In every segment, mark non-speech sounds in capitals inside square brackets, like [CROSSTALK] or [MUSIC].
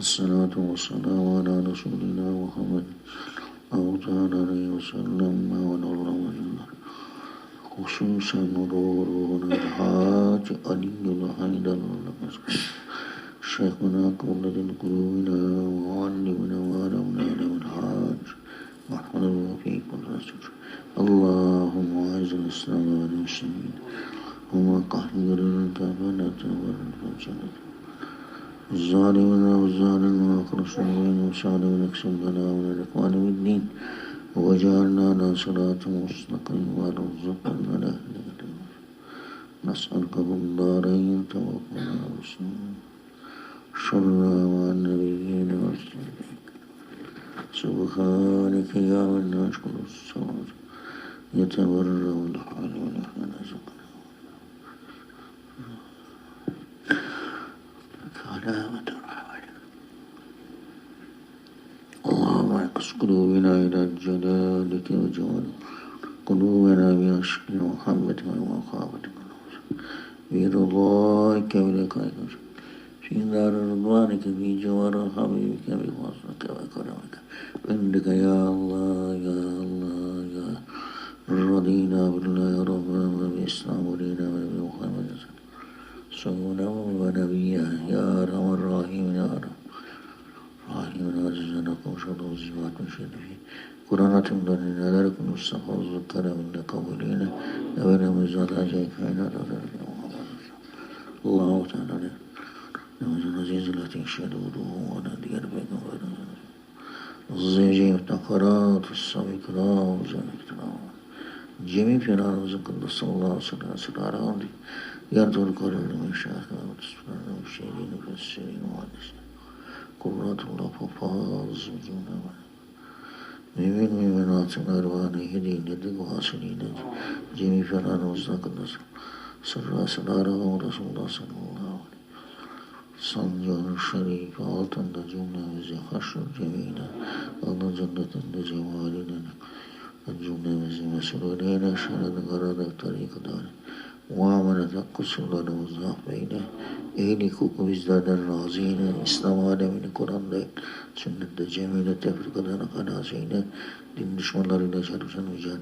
والصلاة والسلام على رسول الله محمد صلى تعالى عليه وسلم ونور خصوصا مرور الحاج علي الحيدر شيخنا قبل قلوبنا وعلمنا وعلمنا له الحاج محمد في كل رسول اللهم اعز الإسلام والمسلمين وما قهر الكافرة والمسلمين الظالمين والظالمين والخرصومين وسالم اكسب لنا من الإخوان والدين وجعلنا على صراط مستقيم وارزقنا الأهل نسألك بالدارين توفنا مسلمين شرنا مع النبيين والصالحين سبحانك يا من نشكر الصلاة يتبرأ الحال ونحن نزقنا. قلوبنا إلى جلالك وجمالك قلوبنا بعشق محمد ومخافتك برضاك ولقائك في دار رضوانك في جوار حبيبك بفضلك وكرمك عندك يا الله يا الله يا رضينا بالله ربنا وبالإسلام ولينا وبمحمد سونا ونبيا يا أرحم الراحمين يا أرحم الراحمين şurada zivat ve şedefi. Kur'an hatımdan neler okunursa fazla tarafında kabulüyle evvelimiz alacak kainat adar. Allah-u Teala diyor. Namazın azizlati şeduruhu ve ne diğer peygamberimiz. Zeyceyip takarat, samikra, zemikra. Cemi firarımızın kıldı sallallahu aleyhi ve sellem sıra arandı. Yer dolu koruyla meşâkâ, tüsbâdâ, şeyhîn, fesirîn, muhaddesîn. ففاز وجونا Mümin müminatın ervanı hediyeleri vasiliyle cemi fenanımızda kıldasın. Sırra sırara ve Resulullah sallallahu aleyhi Sancağı şerif altında cümlemizi haşr cemile Allah cennetinde cemaline cümlemizi mesul eyle şerede karadak tarikadar muamelede kusurlarımızı affeyle ehli hukuku bizlerden razı eyle İslam alemini Kur'an'da sünnette cemile tefrikadan halas eyle din düşmanlarıyla mücadele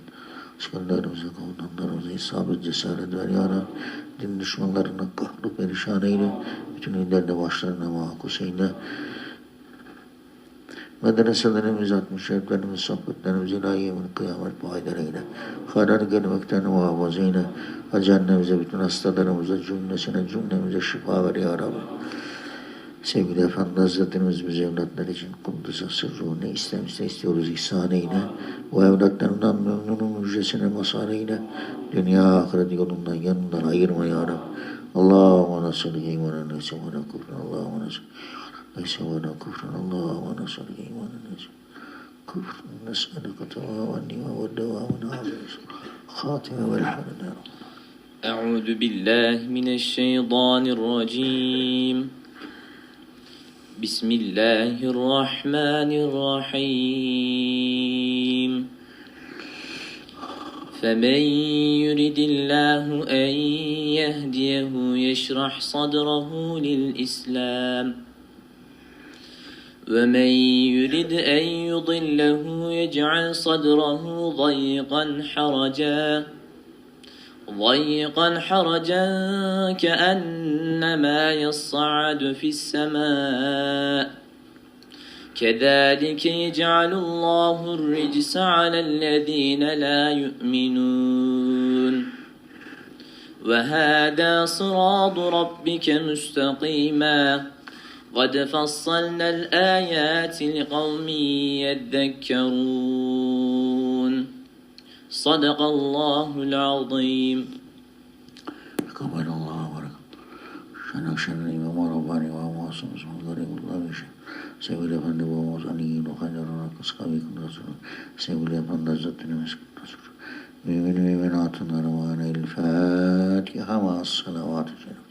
askerlerimize, komutanlarımıza isabet cesaret ver ya Rab. Din düşmanlarına kahru perişan eyle. Bütün illerle başlarına mahkus eyle. Medreselerimiz, atmış şeriflerimiz, sohbetlerimiz ilahi yemin kıyamet payidar eyle. Harar gelmekten muhafaza eyle. Hacı annemize, bütün hastalarımıza, cümlesine, cümlemize şifa ver ya Rabbi. Sevgili Efendi Hazretlerimiz bize evlatlar için kunduza sırrı ne istemse istiyoruz ihsan eyle. Bu evlatlarından memnunun müjdesine mazhar eyle. Dünya ahiret yolundan yanından ayırma ya Rabbi. Allahümme nasıl imanen neyse ve ne kufran. Allahümme nasıl neyse ve ne kufran. Allahümme nasıl imanen neyse. Kufran nes'alika tevâven nîmâ ve devâmen hâzî. Khâtime velhamdülillah. أعوذ بالله من الشيطان الرجيم. بسم الله الرحمن الرحيم. فمن يرد الله أن يهديه يشرح صدره للإسلام. ومن يرد أن يضله يجعل صدره ضيقا حرجا. ضيقا حرجا كأنما يصعد في السماء. كذلك يجعل الله الرجس على الذين لا يؤمنون. وهذا صراط ربك مستقيما. قد فصلنا الآيات لقوم يذكرون. صدق الله العظيم تقبل الله وبركاته شنا شر الإمام رباني ومعصم اسمه غريب الله بشر سيقول أفند وموزانيين وخجرنا كسكابي كنرسول سيقول أفند زدنا مسك نسول مؤمن مؤمنات نرمان الفاتحة مع الصلوات الشريفة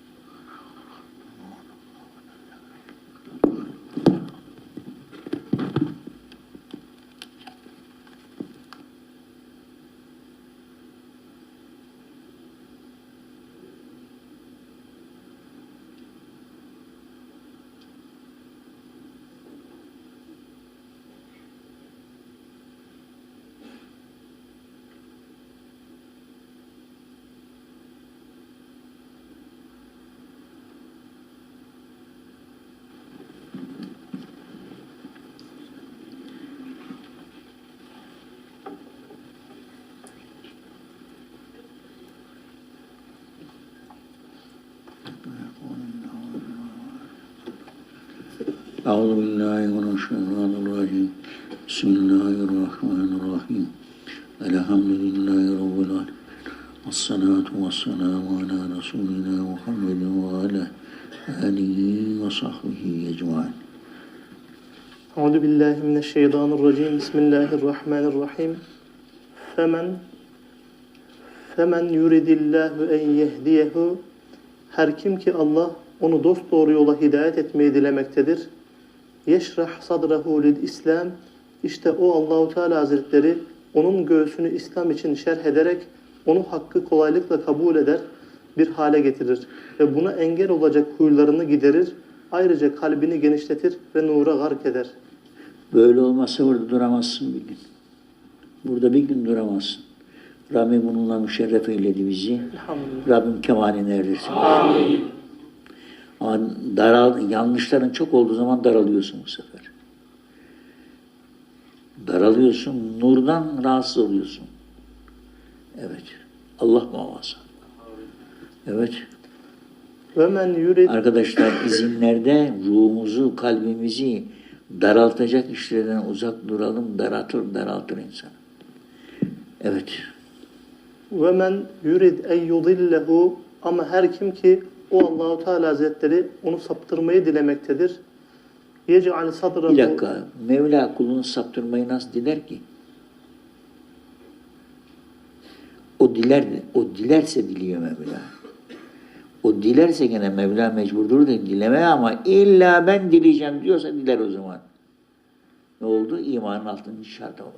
أعوذ بالله من الشيطان الرجيم. بسم الله الرحمن الرحيم. الحمد لله رب العالمين. والصلاة والسلام على رسولنا محمد وعلى آله وصحبه أجمعين. أعوذ بالله من الشيطان الرجيم. بسم الله الرحمن الرحيم. فمن فمن يريد الله أن يهديه her kim ki Allah onu dost doğru yola hidayet etmeyi dilemektedir. Yeşrah sadrahu lil İslam işte o Allahu Teala Hazretleri onun göğsünü İslam için şerh ederek onu hakkı kolaylıkla kabul eder, bir hale getirir ve buna engel olacak huylarını giderir. Ayrıca kalbini genişletir ve nura gark eder. Böyle olmazsa burada duramazsın bir gün. Burada bir gün duramazsın. Rabbim bununla müşerref eyledi bizi. Rabbim kemalini erdirsin. Amin. Ama daral, yanlışların çok olduğu zaman daralıyorsun bu sefer. Daralıyorsun, nurdan rahatsız oluyorsun. Evet. Allah muhafaza. Evet. Arkadaşlar izinlerde ruhumuzu, kalbimizi daraltacak işlerden uzak duralım. Daraltır, daraltır insanı. Evet. Ve men yurid en yudillehu ama her kim ki o Allahu Teala Hazretleri onu saptırmayı dilemektedir. Yec'al sadrahu Bir dakika. Mevla kulunu saptırmayı nasıl diler ki? O diler, o dilerse diliyor Mevla. O dilerse gene Mevla mecburdur da dilemeye ama illa ben dileyeceğim diyorsa diler o zaman. Ne oldu? İmanın altıncı şartı oldu.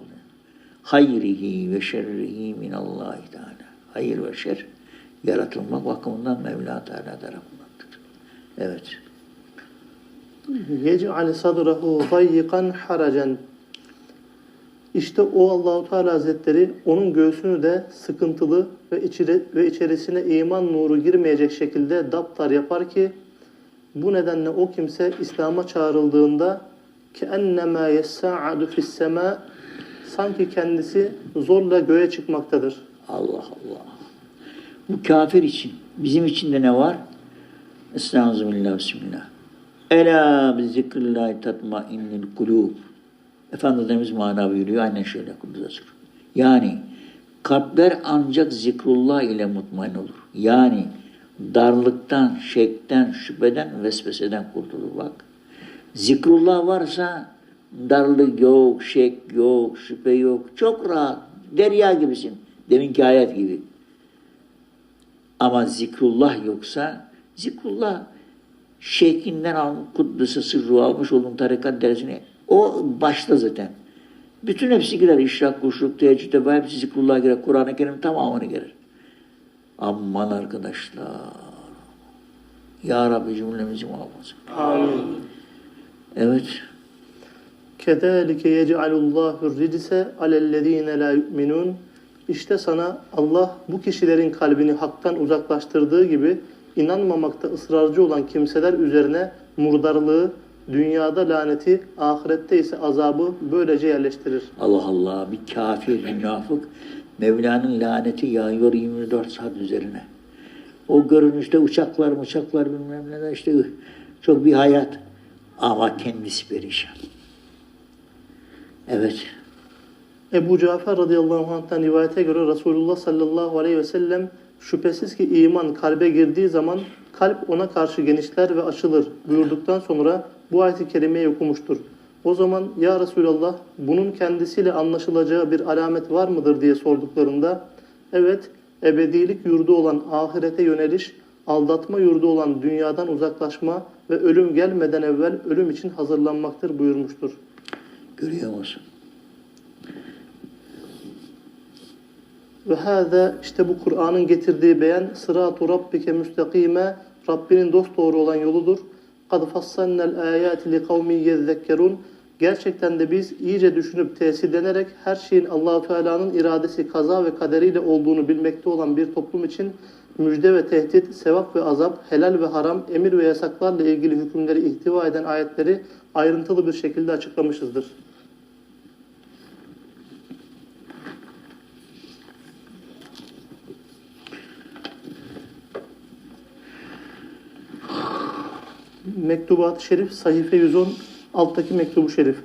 Hayrihi ve şerrihi minallahi teala. Hayır ve şer yaratılmak bakımından Mevla Teala tarafındandır. Evet. Yec'al sadrahu dayyikan haracen İşte o Allahu Teala Hazretleri onun göğsünü de sıkıntılı ve içeri, ve içerisine iman nuru girmeyecek şekilde daptar yapar ki bu nedenle o kimse İslam'a çağrıldığında ki ennema yessa'adu fis sema sanki kendisi zorla göğe çıkmaktadır. Allah Allah. Bu kafir için. Bizim için de ne var? Estağfirullah, bismillah. Ela bi zikrillahi tatmainnil kulub. Efendimiz mana buyuruyor. Aynen şöyle kudüs'e Yani kalpler ancak zikrullah ile mutmain olur. Yani darlıktan, şekten, şüpheden, vesveseden kurtulur bak. Zikrullah varsa darlık yok, şek yok, şüphe yok. Çok rahat. Derya gibisin. Deminki ayet gibi. Ama zikrullah yoksa zikrullah şeyhinden almış, kuddüsü sırrı almış olduğun tarikat dersine o başta zaten. Bütün hepsi girer. İşrak, kuşluk, teheccüd, teba hepsi zikrullah girer. Kur'an-ı Kerim tamamını girer. Aman arkadaşlar. Ya Rabbi cümlemizi muhafaza. Amin. Evet. Kedalike yec'alullahu ridse alellezine la yu'minun. İşte sana Allah bu kişilerin kalbini haktan uzaklaştırdığı gibi inanmamakta ısrarcı olan kimseler üzerine murdarlığı, dünyada laneti, ahirette ise azabı böylece yerleştirir. Allah Allah bir kafir, münafık Mevla'nın laneti yağıyor 24 saat üzerine. O görünüşte uçaklar uçaklar bilmem neler işte çok bir hayat ama kendisi perişan. Evet. Ebu Cafer radıyallahu anh'tan rivayete göre Resulullah sallallahu aleyhi ve sellem şüphesiz ki iman kalbe girdiği zaman kalp ona karşı genişler ve açılır buyurduktan sonra bu ayet-i kerimeyi okumuştur. O zaman ya Resulallah bunun kendisiyle anlaşılacağı bir alamet var mıdır diye sorduklarında evet ebedilik yurdu olan ahirete yöneliş, aldatma yurdu olan dünyadan uzaklaşma ve ölüm gelmeden evvel ölüm için hazırlanmaktır buyurmuştur. Görüyor musun? Ve hâzâ işte bu Kur'an'ın getirdiği beyan sırat-ı rabbike müstakime Rabbinin dost doğru olan yoludur. Kad fassalnel âyâti li kavmi yezzekkerun Gerçekten de biz iyice düşünüp tesirlenerek her şeyin Allahu Teala'nın iradesi, kaza ve kaderiyle olduğunu bilmekte olan bir toplum için müjde ve tehdit, sevap ve azap, helal ve haram, emir ve yasaklarla ilgili hükümleri ihtiva eden ayetleri ayrıntılı bir şekilde açıklamışızdır. Mektubat-ı Şerif sayfa 110 alttaki mektubu şerif.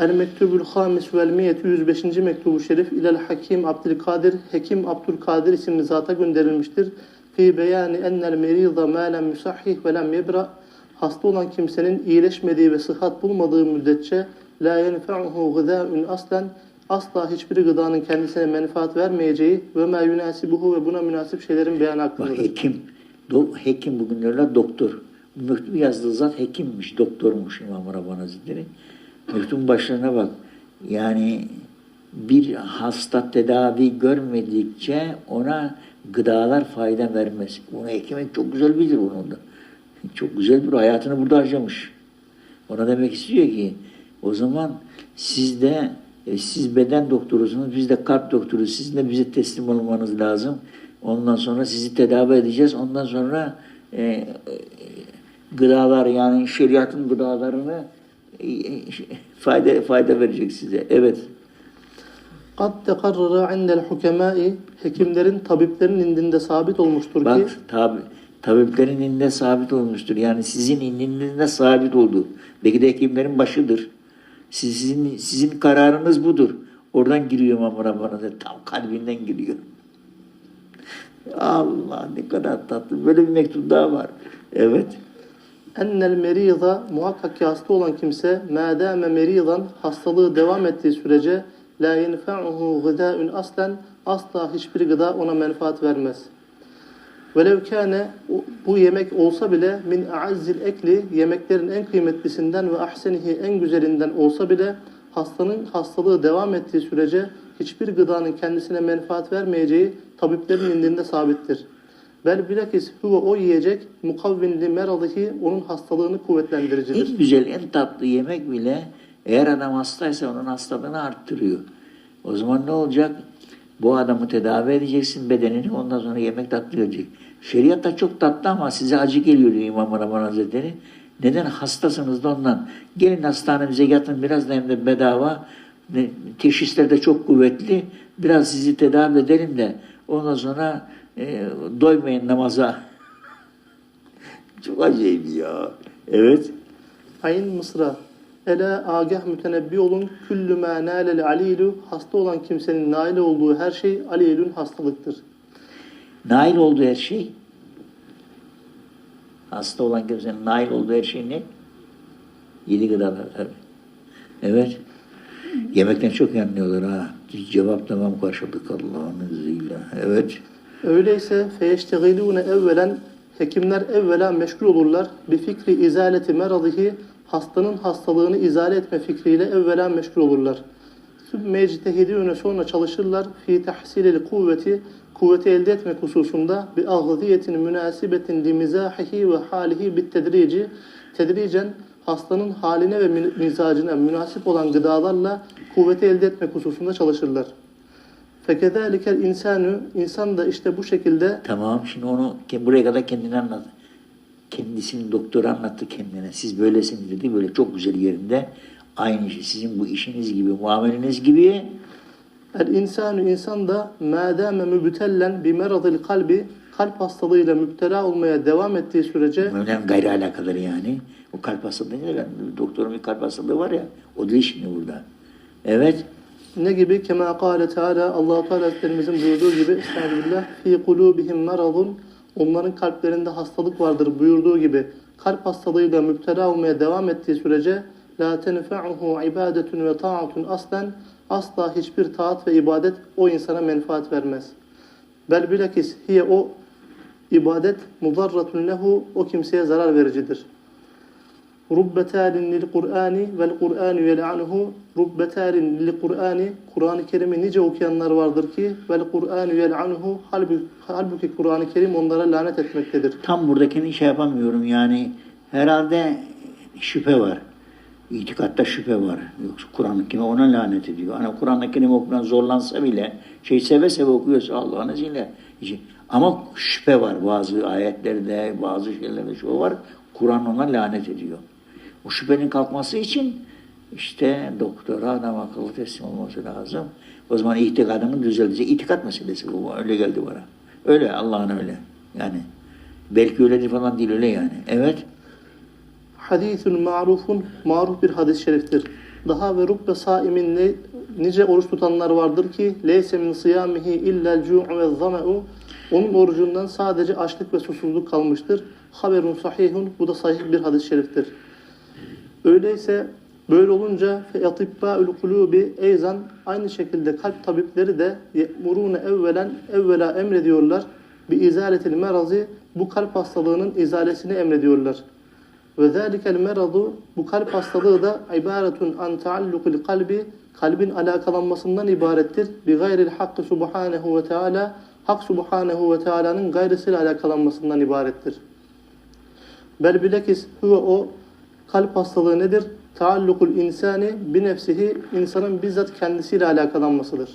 El mektubul hamis vel miyeti 105. mektubu şerif ilel hakim Abdülkadir Hekim Abdülkadir isimli zata gönderilmiştir. Fi beyani ennel merida ma lem yusahhih ve lem yebra hasta olan kimsenin iyileşmediği ve sıhhat bulmadığı müddetçe la yenfe'uhu gıdâ'ün aslen asla hiçbir gıdanın kendisine menfaat vermeyeceği ve ma yunasibuhu ve buna münasip şeylerin beyanı hakkındadır. hekim, do, hekim bugün diyorlar doktor. Bu mektubu yazdığı zat hekimmiş, doktormuş İmam Rabbani Hazretleri. Mektubun başlarına bak. Yani bir hasta tedavi görmedikçe ona gıdalar fayda vermez. Bunu hekim çok güzel bilir bunu da. Çok güzel bir hayatını burada harcamış. Ona demek istiyor ki o zaman siz de e, siz beden doktorusunuz, biz de kalp doktoruyuz. Sizin de bize teslim olmanız lazım. Ondan sonra sizi tedavi edeceğiz. Ondan sonra e, e, gıdalar yani şeriatın gıdalarını e, e, fayda fayda verecek size. Evet. Kad tekarrara indel hukemai hekimlerin, tabiplerin indinde sabit olmuştur ki Bak tabi, tabiplerin indinde sabit olmuştur. Yani sizin indinizde sabit oldu. Belki de hekimlerin başıdır. Siz, sizin, sizin kararınız budur. Oradan giriyor İmam Rabbani. Tam kalbinden giriyor. Allah ne kadar tatlı. Böyle bir mektup daha var. Evet. Ennel merida muhakkak ki hasta olan kimse madame meridan hastalığı devam ettiği sürece la yenfe'uhu gıdâ'ün aslen asla hiçbir gıda ona menfaat vermez. Velev kâne bu yemek olsa bile min a'azzil ekli yemeklerin en kıymetlisinden ve ahsenihi en güzelinden olsa bile hastanın hastalığı devam ettiği sürece hiçbir gıdanın kendisine menfaat vermeyeceği tabiplerin indinde sabittir. Bel bilakis huve o yiyecek mukavvin li meradihi onun hastalığını kuvvetlendiricidir. En güzel, en tatlı yemek bile eğer adam hastaysa onun hastalığını arttırıyor. O zaman ne olacak? Bu adamı tedavi edeceksin bedenini ondan sonra yemek tatlı gelecek. Şeriat da çok tatlı ama size acı geliyor diyor İmam Rabbani Hazretleri. Neden? Hastasınız da ondan. Gelin hastanemize yatın biraz da hem de bedava. Teşhisler de çok kuvvetli. Biraz sizi tedavi edelim de ondan sonra e, doymayın namaza. çok acayip ya. Evet. Ayn Mısra Ela agah mütenebbi olun küllü mâ nâlel hasta olan kimsenin nail olduğu her şey alilün hastalıktır. Nail olduğu her şey hasta olan kimsenin nail olduğu her şey ne? Yedi gıdalar tabii. Evet. Yemekten çok iyi anlıyorlar ha. Cevap tamam karşılık Allah'ın izniyle. Evet. Öyleyse feyeştegilûne evvelen hekimler evvela meşgul olurlar bi fikri izaleti meradihi hastanın hastalığını izale etme fikriyle evvela meşgul olurlar. Sümme ectehidûne sonra çalışırlar fi tahsilil kuvveti kuvveti elde etmek hususunda bi agziyetin münasibetin li mizahihi ve halihi bit tedrici tedricen hastanın haline ve mi- mizacına münasip olan gıdalarla kuvveti elde etmek hususunda çalışırlar. Fekezelikel insanu insan da işte bu şekilde Tamam şimdi onu buraya kadar kendine anlat. Kendisini doktor anlattı kendine. Siz böylesiniz dedi. Böyle çok güzel yerinde. Aynı şey. Sizin bu işiniz gibi, muameleniz gibi el insanu insan da madame mübtellen bi meradil kalbi kalp hastalığıyla müptela olmaya devam ettiği sürece Önemli gayri alakadır yani. O kalp hastalığı? Doktorun bir kalp hastalığı var ya. O değil şimdi burada. Evet. Ne gibi kema kâle Teala Allah Teala Hazretlerimizin buyurduğu gibi Estağfirullah fi kulubihim maradun onların kalplerinde hastalık vardır buyurduğu gibi kalp hastalığıyla müptela olmaya devam ettiği sürece la tenfa'uhu ibadetun ve ta'atun aslen asla hiçbir taat ve ibadet o insana menfaat vermez. Bel bilakis hiye o ibadet mudarratun lehu o kimseye zarar vericidir. Rubbetalin lil Kur'ani vel Kur'anu yel'anuhu Rubbetalin lil Kur'ani Kur'an-ı Kerim'i nice okuyanlar vardır ki vel Kur'anu yel'anuhu halbuki, halbuki Kur'an-ı Kerim onlara lanet etmektedir. Tam buradakini şey yapamıyorum yani. Herhalde şüphe var. İtikatta şüphe var. Yoksa Kur'an-ı Kerim ona lanet ediyor. Hani Kur'an-ı Kerim okuyan zorlansa bile şey seve seve okuyorsa Allah'ın izniyle. işte- Ama şüphe var bazı ayetlerde, bazı şeylerde şu var. Kur'an ona lanet ediyor. O şüphenin kalkması için işte doktora adam akıllı teslim olması lazım. O zaman itikadının düzelecek. İtikat meselesi bu. Öyle geldi bana. Öyle Allah'ın öyle. Yani belki öyledir falan değil öyle yani. Evet. hadithun ma'rufun maruf bir hadis-i şeriftir. Daha ve rubbe saimin ne, nice oruç tutanlar vardır ki leyse min sıyamihi illel cu'u ve zame'u onun orucundan sadece açlık ve susuzluk kalmıştır. Haberun sahihun bu da sahih bir hadis-i şeriftir. Öyleyse böyle olunca fe atibba'ül kulubi eyzan aynı şekilde kalp tabipleri de ye'murune evvelen evvela emrediyorlar bi izaletil merazi bu kalp hastalığının izalesini emrediyorlar. Ve zâlikel meradu bu kalp hastalığı da ibaretun an taallukul kalbi kalbin alakalanmasından ibarettir. Bi gayril hakkı subhanehu ve teala Hak subhanehu ve teala'nın gayrısıyla alakalanmasından ibarettir. Bel bilakis huve o kalp hastalığı nedir? Taallukul insani bi nefsihi insanın bizzat kendisiyle alakalanmasıdır.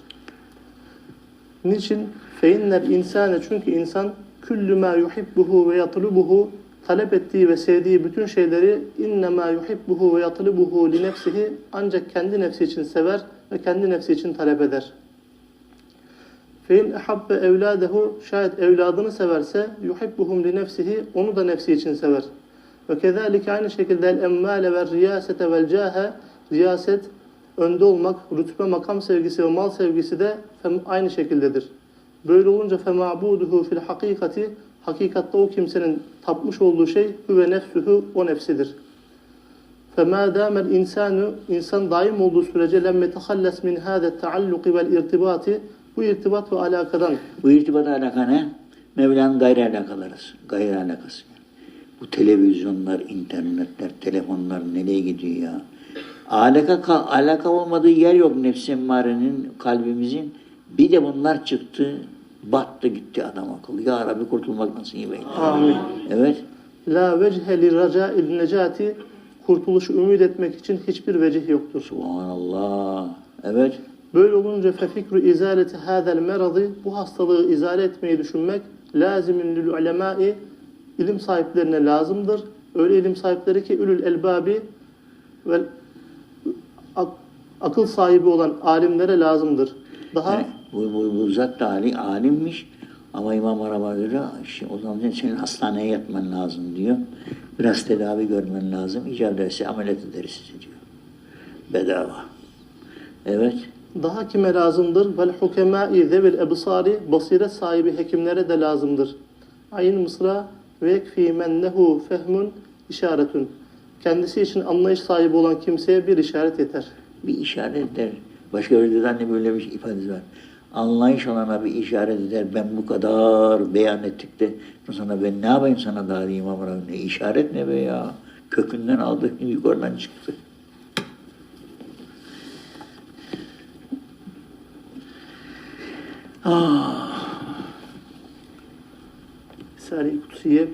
Niçin? Feinnel insane çünkü insan küllü ma yuhibbuhu ve yatlubuhu talep ettiği ve sevdiği bütün şeyleri innema yuhibbuhu ve yatlubuhu li nefsihi ancak kendi nefsi için sever ve kendi nefsi için talep eder. Fein ehabbe evladehu şayet evladını severse yuhibbuhum li nefsihi onu da nefsi için sever. Ve kezalike aynı şekilde el emmale ve riyasete vel cahe riyaset önde olmak, rütbe makam sevgisi ve mal sevgisi de fem- aynı şekildedir. Böyle olunca femabuduhu fil hakikati hakikatte o kimsenin tapmış olduğu şey huve nefsuhu o nefsidir. فَمَا دَامَ الْاِنْسَانُ insan daim olduğu sürece lemme tehalles min hâde taalluki vel irtibati bu irtibat ve alakadan Bu irtibat alaka ne? Mevla'nın gayri alakaları. Gayri alakası. Bu televizyonlar, internetler, telefonlar nereye gidiyor ya? Alaka, ka- alaka olmadığı yer yok nefs emmarenin, kalbimizin. Bir de bunlar çıktı, battı gitti adam akıllı. Ya Rabbi kurtulmak nasip eyle. amin. Evet. La vechhe li raca'il necati kurtuluşu ümit etmek için hiçbir vecih yoktur. Subhanallah. Evet. Böyle olunca fefikru izaleti hadel meradı bu hastalığı izale etmeyi düşünmek lazimin lil ulemai ilim sahiplerine lazımdır. Öyle ilim sahipleri ki ülül elbabi ve ak- akıl sahibi olan alimlere lazımdır. Daha Yani bu, bu, bu zat da ali, alimmiş ama İmam Araba diyor "Şimdi o zaman senin hastaneye yatman lazım diyor. Biraz tedavi görmen lazım. İcab ederse ameliyat ederiz diyor. Bedava. Evet. Daha kime lazımdır? Vel hukemâi zevil ebsari basiret sahibi hekimlere de lazımdır. Ayn mısra ve yekfî men lehu fehmun işaretün. Kendisi için anlayış sahibi olan kimseye bir işaret yeter. Bir işaret eder. Başka bir de böyle bir ifadesi var. Anlayış olana bir işaret eder. Ben bu kadar beyan ettik de sana ben ne yapayım sana daha diyeyim Araba. Ne işaret ne be ya? Kökünden aldık [LAUGHS] yukarıdan çıktı. Risale-i Kutsiye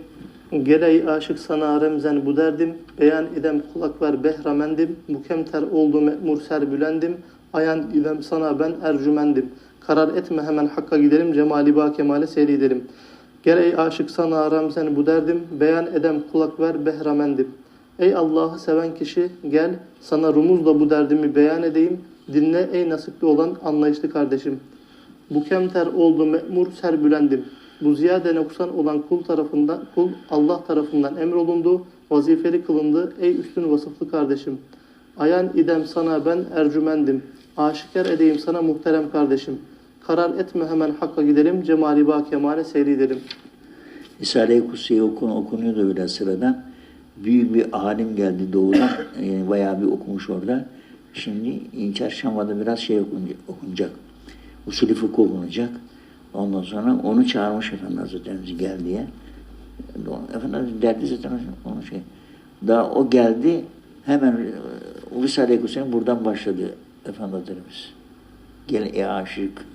Geley aşık sana remzen bu derdim Beyan idem kulak ver behramendim Mukemter oldu me'mur serbülendim Ayan idem sana ben ercümendim. Karar etme hemen hakka gidelim Cemali ba kemale seyredelim Geley aşık sana remzen bu derdim Beyan edem kulak ver behramendim. Ey Allah'ı seven kişi gel Sana rumuzla bu derdimi beyan edeyim. Dinle ey nasipli olan anlayışlı kardeşim. Bu kemter oldu me'mur serbülendim. Bu ziyade noksan olan kul tarafından, kul Allah tarafından emrolundu, vazifeli kılındı. Ey üstün vasıflı kardeşim. Ayan idem sana ben ercümendim. Aşikar edeyim sana muhterem kardeşim. Karar etme hemen hakka gidelim, cemali ba kemale seyredelim. Risale-i Kutsiye okun, okunuyordu biraz sırada. Büyük bir alim geldi doğudan. Yani bayağı bir okumuş orada. Şimdi e, çarşambada biraz şey okunacak. Usulü fıkıh okunacak. Ondan sonra onu çağırmış Efendi Hazretlerimiz gel diye. Efendi Hazretleri derdi zaten onu şey. Daha o geldi hemen e, Risale-i Kutsiye buradan başladı Efendi Hazretlerimiz. Gel ey aşık.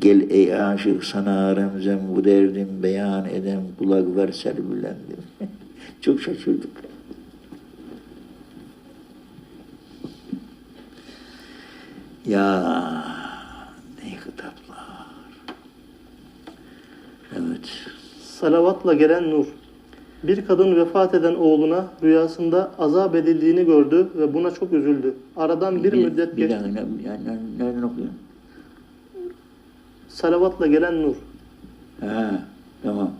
Gel ey aşık sana remzem bu derdim beyan edem kulak ver serbülendim. [LAUGHS] Çok şaşırdık. Ya ne kitaplar. Evet. Salavatla gelen nur. Bir kadın vefat eden oğluna rüyasında azap edildiğini gördü ve buna çok üzüldü. Aradan bir, müddet bir geçti. yani nereden okuyorsun? Salavatla gelen nur. Ha, tamam.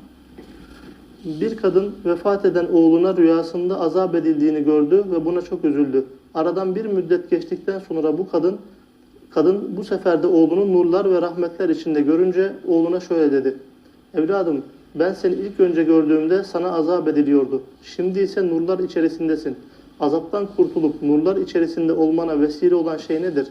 Bir kadın vefat eden oğluna rüyasında azap edildiğini gördü ve buna çok üzüldü. Aradan bir müddet geçtikten sonra bu kadın kadın bu sefer de oğlunu nurlar ve rahmetler içinde görünce oğluna şöyle dedi. Evladım ben seni ilk önce gördüğümde sana azap ediliyordu. Şimdi ise nurlar içerisindesin. Azaptan kurtulup nurlar içerisinde olmana vesile olan şey nedir?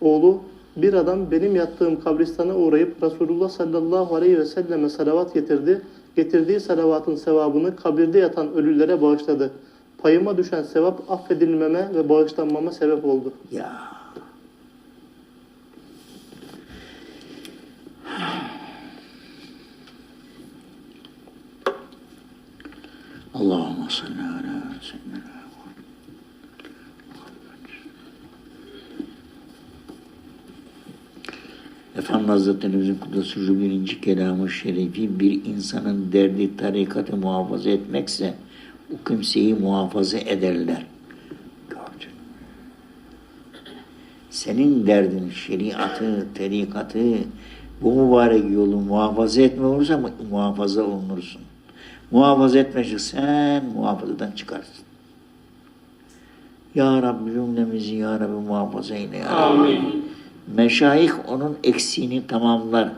Oğlu bir adam benim yattığım kabristana uğrayıp Resulullah sallallahu aleyhi ve selleme salavat getirdi. Getirdiği salavatın sevabını kabirde yatan ölülere bağışladı. Payıma düşen sevap affedilmeme ve bağışlanmama sebep oldu. Ya. Allahümme salli ala seyyidina Efendi Hazretlerimizin Kudüs'ü birinci kelamı şerifi bir insanın derdi tarikatı muhafaza etmekse o kimseyi muhafaza ederler. Senin derdin şeriatı, tarikatı, bu mübarek yolu muhafaza etme olursa mu- muhafaza olunursun. Muhafaza etmezse sen muhafazadan çıkarsın. Ya Rabbi cümlemizi Ya Rabbi muhafaza eyle Ya Rabbi. Meşayih onun eksiğini tamamlar.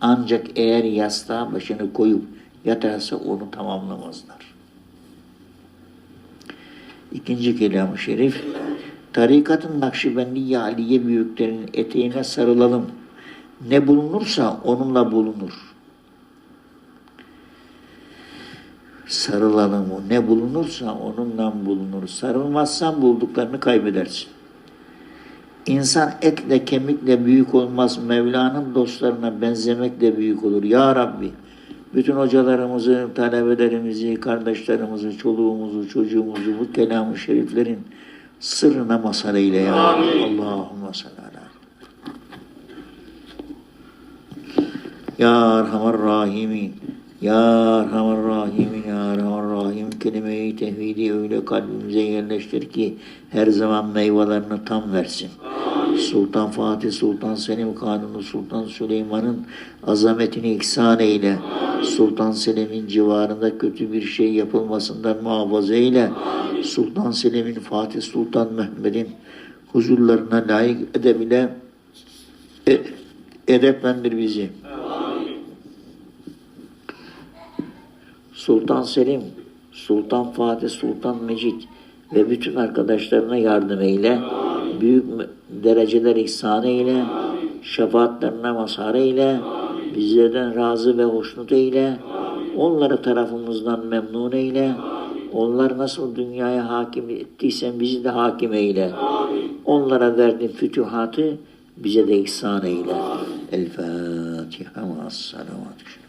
Ancak eğer yastığa başını koyup yatarsa onu tamamlamazlar. İkinci kelam-ı şerif, tarikatın Nakşibendiye Aliye büyüklerinin eteğine sarılalım. Ne bulunursa onunla bulunur. Sarılalım o. Ne bulunursa onunla bulunur. Sarılmazsan bulduklarını kaybedersin. İnsan etle kemikle büyük olmaz. Mevla'nın dostlarına benzemekle büyük olur. Ya Rabbi bütün hocalarımızı, talebelerimizi, kardeşlerimizi, çoluğumuzu, çocuğumuzu bu kelam-ı şeriflerin sırrına mazhar eyle ya Rabbi. Allahümme salli ala. Ya Erhamer Rahimin, Ya Erhamer Rahimin, Ya Erhamer Rahim kelime-i tevhidi öyle kalbimize yerleştir ki her zaman meyvelerini tam versin. Sultan Fatih, Sultan Selim Kanuni, Sultan Süleyman'ın azametini ihsan eyle. Sultan Selim'in civarında kötü bir şey yapılmasından muhafaza eyle. Sultan Selim'in, Fatih Sultan Mehmet'in huzurlarına layık edebile e- edeplendir bizi. Sultan Selim, Sultan Fatih, Sultan Mecid ve bütün arkadaşlarına yardım eyle. Büyük mü- dereceler ihsan eyle. Şefaatlerine mazhar eyle. Bizlerden razı ve hoşnut eyle. Onları tarafımızdan memnun eyle. Onlar nasıl dünyaya hakim ettiysen bizi de hakim eyle. Onlara verdiğin fütühatı bize de ihsan eyle. El Fatiha ve salavatü.